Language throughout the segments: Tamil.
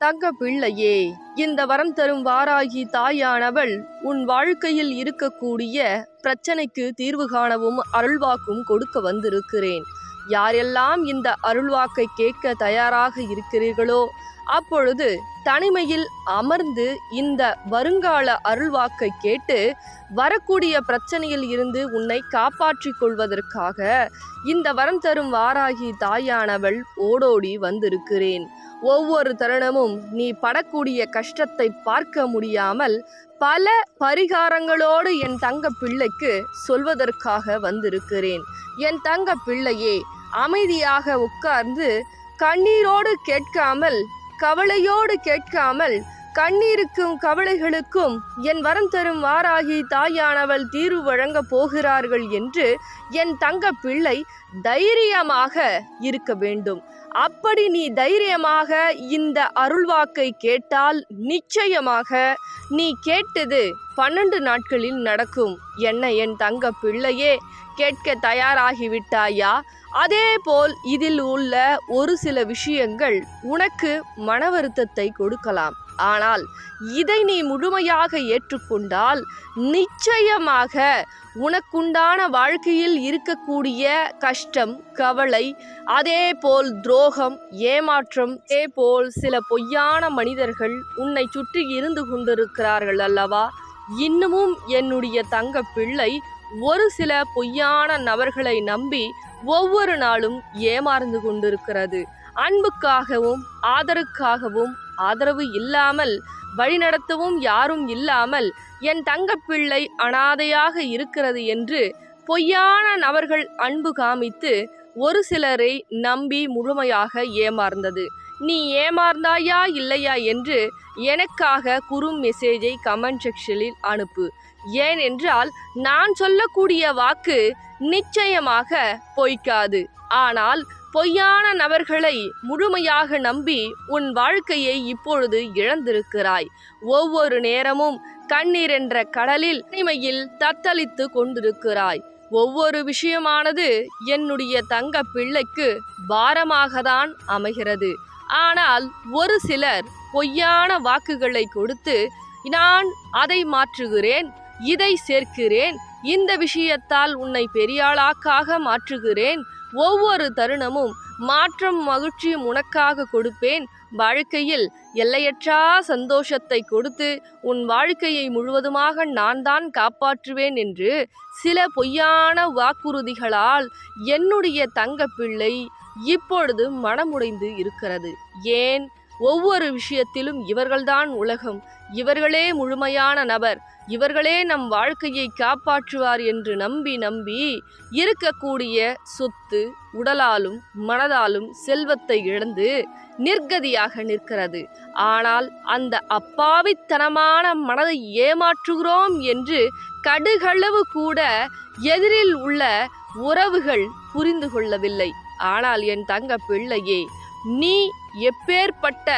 தங்க பிள்ளையே இந்த வரம் தரும் வாராகி தாயானவள் உன் வாழ்க்கையில் இருக்கக்கூடிய பிரச்சனைக்கு தீர்வு காணவும் அருள்வாக்கும் கொடுக்க வந்திருக்கிறேன். யாரெல்லாம் இந்த அருள்வாக்கை கேட்க தயாராக இருக்கிறீர்களோ அப்பொழுது தனிமையில் அமர்ந்து இந்த வருங்கால அருள்வாக்கை கேட்டு வரக்கூடிய பிரச்சனையில் இருந்து உன்னை காப்பாற்றிக் கொள்வதற்காக இந்த வரம் தரும் வாராகி தாயானவள் ஓடோடி வந்திருக்கிறேன். ஒவ்வொரு தருணமும் நீ படக்கூடிய கஷ்டத்தை பார்க்க முடியாமல் பல பரிகாரங்களோடு என் தங்க பிள்ளைக்கு சொல்வதற்காக வந்திருக்கிறேன். என் தங்க பிள்ளையே அமைதியாக உட்கார்ந்து கண்ணீரோடு கேட்காமல் கவலையோடு கேட்காமல் கண்ணீருக்கும் கவலைகளுக்கும் என் வரம் தரும் வாராகி தாயானவள் தீர்வு வழங்கப் போகிறார்கள் என்று என் தங்க பிள்ளை தைரியமாக இருக்க வேண்டும். அப்படி நீ தைரியமாக இந்த அருள்வாக்கை கேட்டால் நிச்சயமாக நீ கேட்டது பன்னெண்டு நாட்களில் நடக்கும் என்ன என் தங்க பிள்ளையே கேட்க தயாராகிவிட்டாயா? அதேபோல் இதில் உள்ள ஒரு சில விஷயங்கள் உனக்கு மன வருத்தத்தை கொடுக்கலாம். ஆனால் இதை நீ முழுமையாக ஏற்றுக்கொண்டால் நிச்சயமாக உனக்குண்டான வாழ்க்கையில் இருக்கக்கூடிய கஷ்டம் கவலை அதே போல் துரோகம் ஏமாற்றம் அதே போல் சில பொய்யான மனிதர்கள் உன்னை சுற்றி இருந்து கொண்டிருக்கிறார்கள் அல்லவா? இன்னமும் என்னுடைய தங்க பிள்ளை ஒரு சில பொய்யான நபர்களை நம்பி ஒவ்வொரு நாளும் ஏமாறுந்து கொண்டிருக்கிறது. அன்புக்காகவும் ஆதரவுக்காகவும் ஆதரவு இல்லாமல் வழிநடத்தவும் யாரும் இல்லாமல் என் தங்கப்பிள்ளை அனாதையாக இருக்கிறது என்று பொய்யான நபர்கள் அன்பு காமித்து ஒரு சிலரை நம்பி முழுமையாக ஏமாந்தது நீ ஏமாந்தாயா இல்லையா என்று எனக்காக குறும் மெசேஜை கமெண்ட் செக்ஷனில் அனுப்பு. ஏனென்றால் நான் சொல்லக்கூடிய வாக்கு நிச்சயமாக பொய்க்காது. ஆனால் பொய்யான நபர்களை முழுமையாக நம்பி உன் வாழ்க்கையை இப்பொழுது இழந்திருக்கிறாய். ஒவ்வொரு நேரமும் கண்ணீர் என்ற கடலில் தனிமையில் தத்தளித்து கொண்டிருக்கிறாய். ஒவ்வொரு விஷயமானது என்னுடைய தங்க பிள்ளைக்கு பாரமாக தான் அமைகிறது. ஆனால் ஒரு சிலர் பொய்யான வாக்குகளை கொடுத்து நான் அதை மாற்றுகிறேன் இதை சேர்க்கிறேன் இந்த விஷயத்தால் உன்னை பெரியாளாக்காக மாற்றுகிறேன் ஒவ்வொரு தருணமும் மாற்றம் மகிழ்ச்சியும் உனக்காக கொடுப்பேன் வாழ்க்கையில் எல்லையற்றா சந்தோஷத்தை கொடுத்து உன் வாழ்க்கையை முழுவதுமாக நான் தான் காப்பாற்றுவேன் என்று சில பொய்யான வாக்குறுதிகளால் என்னுடைய தங்கப்பிள்ளை இப்பொழுது மனமுடைந்து இருக்கிறது. ஏன்? ஒவ்வொரு விஷயத்திலும் இவர்கள்தான் உலகம். இவர்களே முழுமையான நபர். இவர்களே நம் வாழ்க்கையை காப்பாற்றுவார் என்று நம்பி நம்பி இருக்கக்கூடிய சொத்து உடலாலும் மனதாலும் செல்வத்தை இழந்து நிர்கதியாக நிற்கிறது. ஆனால் அந்த அப்பாவித்தனமான மனதை ஏமாற்றுகிறோம் என்று கடுகளவு கூட எதிரில் உள்ள உறவுகள் புரிந்து கொள்ளவில்லை. ஆனால் என் தங்க பிள்ளையே நீ எப்பேற்பட்ட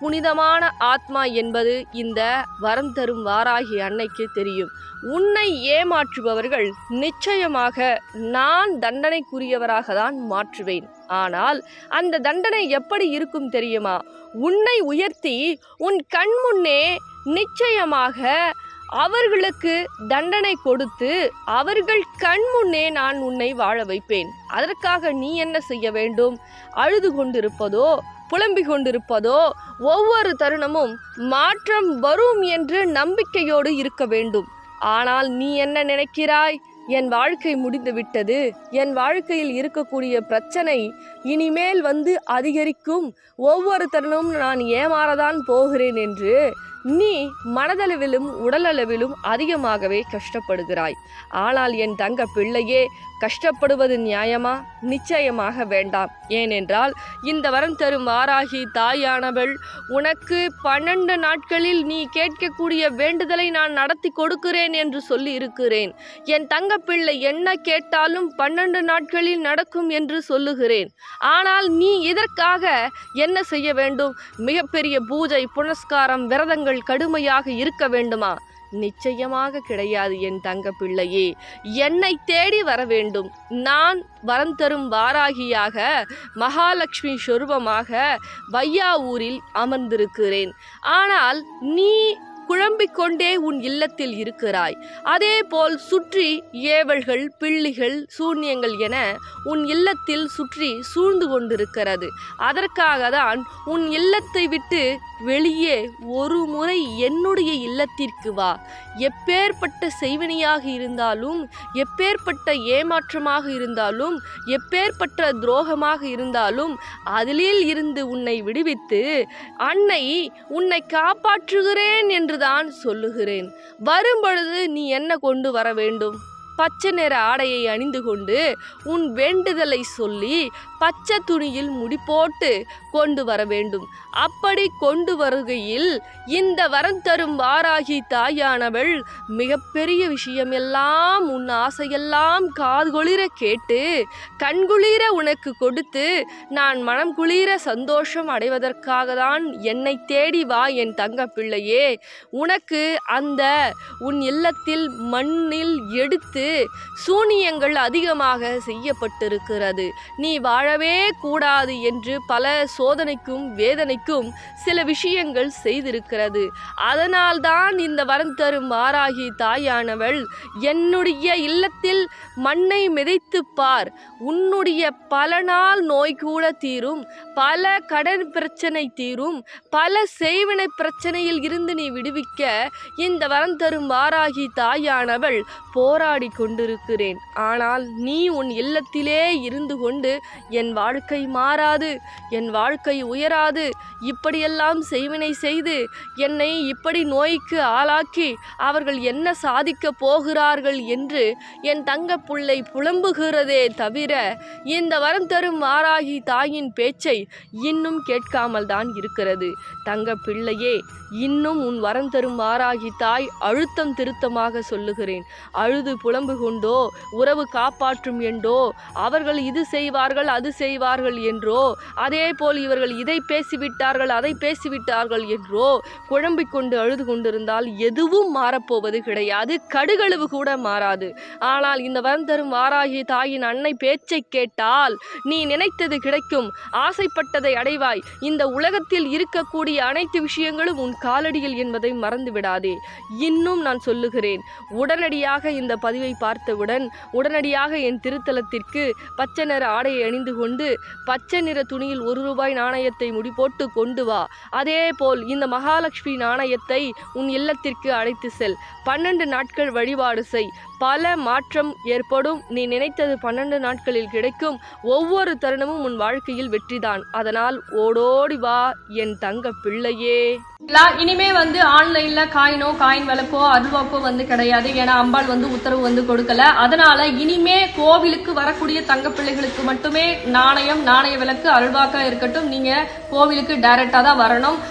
புனிதமான ஆத்மா என்பது இந்த வரம் தரும் வாராகி அன்னைக்கு தெரியும். உன்னை ஏமாற்றுபவர்கள் நிச்சயமாக நான் தண்டனைக்குரியவராக தான் மாற்றுவேன். ஆனால் அந்த தண்டனை எப்படி இருக்கும் தெரியுமா? உன்னை உயர்த்தி உன் கண் முன்னே நிச்சயமாக அவர்களுக்கு தண்டனை கொடுத்து அவர்கள் கண் முன்னே நான் உன்னை வாழ வைப்பேன். அதற்காக நீ என்ன செய்ய வேண்டும்? அழுது கொண்டிருப்பதோ புலம்பிக் கொண்டிருப்பதோ ஒவ்வொரு தருணமும் மாற்றம் வரும் என்று நம்பிக்கையோடு இருக்க வேண்டும். ஆனால் நீ என்ன நினைக்கிறாய்? என் வாழ்க்கை முடிந்து விட்டது என் வாழ்க்கையில் இருக்கக்கூடிய பிரச்சனை இனிமேல் வந்து அதிகரிக்கும். ஒவ்வொரு தருணமும் நான் ஏமாறதான் போகிறேன் என்று நீ மனதளவிலும் உடலளவிலும் அதிகமாகவே கஷ்டப்படுகிறாய். ஆனால் என் தங்க பிள்ளையே கஷ்டப்படுவது நியாயமா? நிச்சயமாக வேண்டாம். ஏனென்றால் இந்த வரம் தரும் வாராகி தாயானவள் உனக்கு பன்னெண்டு நாட்களில் நீ கேட்கக்கூடிய வேண்டுதலை நான் நடத்தி கொடுக்கிறேன் என்று சொல்லி இருக்கிறேன் என் தங்க பிள்ளை என்ன கேட்டாலும் பன்னெண்டு நாட்களில் நடக்கும் என்று சொல்லுகிறேன். ஆனால் நீ இதற்காக என்ன செய்ய வேண்டும்? மிகப்பெரிய பூஜை புனஸ்காரம் விரதங்கள் கடுமையாக இருக்க வேண்டுமா? நிச்சயமாக கிடையாது என் தங்க பிள்ளையே. என்னை தேடி வர வேண்டும். நான் வரம் தரும் வாராகியாக மகாலட்சுமி வையா வையாவூரில் அமர்ந்திருக்கிறேன். ஆனால் நீ குழம்பிக் கொண்டே உன் இல்லத்தில் இருக்கிறாய். அதேபோல் சுற்றி ஏவல்கள் பிள்ளிகள் சூன்யங்கள் என உன் இல்லத்தில் சுற்றி சூழ்ந்து கொண்டிருக்கிறது. அதற்காக தான் உன் இல்லத்தை விட்டு வெளியே ஒரு முறை என்னுடைய இல்லத்திற்கு வா. எப்பேற்பட்ட செய்வினையாக இருந்தாலும் எப்பேற்பட்ட ஏமாற்றமாக இருந்தாலும் எப்பேற்பட்ட துரோகமாக இருந்தாலும் அதிலில் இருந்து உன்னை விடுவித்து அன்னை உன்னை காப்பாற்றுகிறேன் என்று என்றுதான் சொல்லுகிறேன். வரும்பொழுது நீ என்ன கொண்டு வர வேண்டும்? பச்சை நிற ஆடையை அணிந்து கொண்டு உன் வேண்டுதலை சொல்லி பச்சை துணியில் முடி போட்டு கொண்டு வர வேண்டும். அப்படி கொண்டு வருகையில் இந்த வரம் தரும் வாராகி தாயானவள் மிகப்பெரிய விஷயம் எல்லாம் உன் ஆசையெல்லாம் காதுகுளிர கேட்டு கண்குளிர உனக்கு கொடுத்து நான் மனம் குளிர சந்தோஷம் அடைவதற்காக தான் என்னை தேடி வா என் தங்க பிள்ளையே. உனக்கு அந்த உன் இல்லத்தில் மண்ணில் எடுத்து சூனியங்கள் அதிகமாக செய்யப்பட்டிருக்கிறது. நீ வாழவே கூடாது என்று பல சோதனைக்கும் வேதனைக்கும் சில விஷயங்கள் செய்திருக்கிறது. அதனால்தான் இந்த வரம் தரும் மாறாகி தாயானவள் என்னுடைய இல்லத்தில் மண்ணை மிதைத்து பார். உன்னுடைய பல நாள் நோய் கூட தீரும். பல கடன் பிரச்சனை தீரும். பல செய்வினை பிரச்சனையில் இருந்து நீ விடுவிக்க. இந்த வரம் தரும் வாராகி தாயானவள் போராடி கொண்டிருக்கிறேன். ஆனால் நீ உன் இல்லத்திலே இருந்து கொண்டு என் வாழ்க்கை மாறாது என் வாழ்க்கை உயராது. இப்படியெல்லாம் செய்வினை செய்து என்னை இப்படி நோய்க்கு ஆளாக்கி அவர்கள் என்ன சாதிக்கப் போகிறார்கள் என்று என் தங்க புள்ளை புலம்புகிறதே தவிர இந்த வரம் தரும் மாறாகி தாயின் பேச்சை இன்னும் கேட்காமல் தான் இருக்கிறது. தங்க பிள்ளையே இன்னும் உன் வரம் தரும் மாறாகி தாய் அழுத்தம் திருத்தமாக சொல்லுகிறேன். அழுது புலம்பு கொண்டோ உறவு காப்பாற்றும் என்றோ அவர்கள் இது செய்வார்கள் அது செய்வார்கள் என்றோ அதே போல் இவர்கள் இதை பேசிவிட்டார்கள் அதை பேசிவிட்டார்கள் என்றோ குழம்பிக் கொண்டு அழுது கொண்டிருந்தால் எதுவும் மாறப்போவது கிடையாது கடுகளவு கூட மாறாது. ஆனால் இந்த வரம் தரும் வாராகி தாயின் அன்னை பேச்சை கேட்டால் நீ நினைத்தது கிடைக்கும். ஆசைப்பட்டதை அடைவாய். இந்த உலகத்தில் இருக்கக்கூடிய அனைத்து விஷயங்களும் உன் காலடியில் என்பதை மறந்துவிடாதே. இன்னும் நான் சொல்லுகிறேன். உடனடியாக இந்த பதிவை பார்த்தவுடன் உடனடியாக என் திருத்தலத்திற்கு பச்சை நிற ஆடையை அணிந்து கொண்டு பச்சை நிற துணியில் ஒரு ரூபாய் நாணயத்தை முடிபோட்டு கொண்டு வா. அதே போல் இந்த மகாலட்சுமி நாணயத்தை உன் இல்லத்திற்கு அழைத்து செல். பன்னெண்டு நாட்கள் வழிபாடு செய். பல மாற்றம் ஏற்படும். நீ நினைத்தது பன்னெண்டு நாட்களில் கிடைக்கும். ஒவ்வொரு தருணமும் உன் வாழ்க்கையில் வெற்றிதான். அதனால் ஓடோடி வா என் தங்க பிள்ளையே. இனிமே வந்து ஆன்லைன்ல காயினோ காயின் விளக்கோ அருள்வாக்கோ வந்து கிடையாது. ஏன்னா அம்பாள் வந்து உத்தரவு வந்து கொடுக்கல. அதனால இனிமே கோவிலுக்கு வரக்கூடிய தங்க பிள்ளைகளுக்கு மட்டுமே நாணயம் நாணய விளக்கு அருள்வாக்கா இருக்கட்டும். நீங்க கோவிலுக்கு டைரக்டா தான் வரணும்.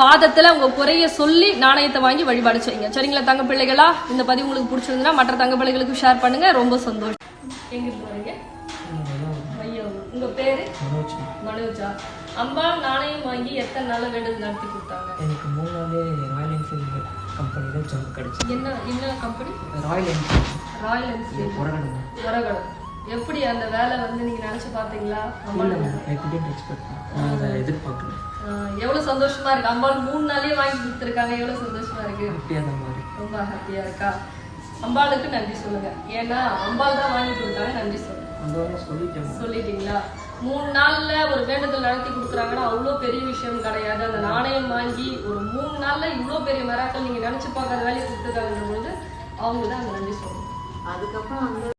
பாதத்துல உங்க குறைய சொல்லி நாணயத்தை வாங்கி வழிபாடு செய்யுங்க. சரிங்களா தங்க பிள்ளைகளா? இந்த பதிவு உங்களுக்கு பிடிச்சிருந்தா மற்ற தங்க பிள்ளைகளுக்கு ஷேர் பண்ணுங்க. ரொம்ப சந்தோஷம். எங்க மையம் உங்க பேரு? மனோஜ். அம்பாள் நாணயம் வாங்கி எத்தனை நாள் வேண்டுதல் நடத்தி கொடுத்தாங்க? எனக்கு மூணு நாளே ராயல் என்ஃபீல்டு கம்பெனியில் ஜாப் கிடச்சி என்ன என்ன company Royal Enfield Royal Enfield Oragadam. எப்படி அந்த வேலை வந்து நீங்க நினைச்சு பாத்தீங்களா அம்பாள் இல்லை. ஐ குடென்ட் எக்ஸ்பெக்ட் நான் அதை எதிர்பார்க்கல. எவ்வளவு சந்தோஷமா இருக்கு. அம்பாள் மூணு நாளே வாங்கி கொடுத்துருக்காங்க. எவ்வளவு சந்தோஷமா இருக்கு. ரொம்ப ஹாப்பியா இருக்கா? அம்பாளுக்கு நன்றி சொல்லுங்க. ஏன்னா அம்பாள் தான் வாங்கி கொடுத்தாங்க. நன்றி சொல்லுங்க சொல்லிட்டீங்களா? மூணு நாள்ல ஒரு வேண்டுதல் நடத்தி கொடுக்குறாங்கன்னா அவ்வளோ பெரிய விஷயம் கிடையாது. அந்த நாணயம் வாங்கி ஒரு மூணு நாள்ல இவ்வளோ பெரிய மராக்கள் நீங்க நினைச்சு பார்க்காத வேலையை கொடுத்துருக்காங்கன்ற பொழுது அவங்க தான் அந்த நன்றி சொல்லணும் அதுக்கப்புறம் வந்து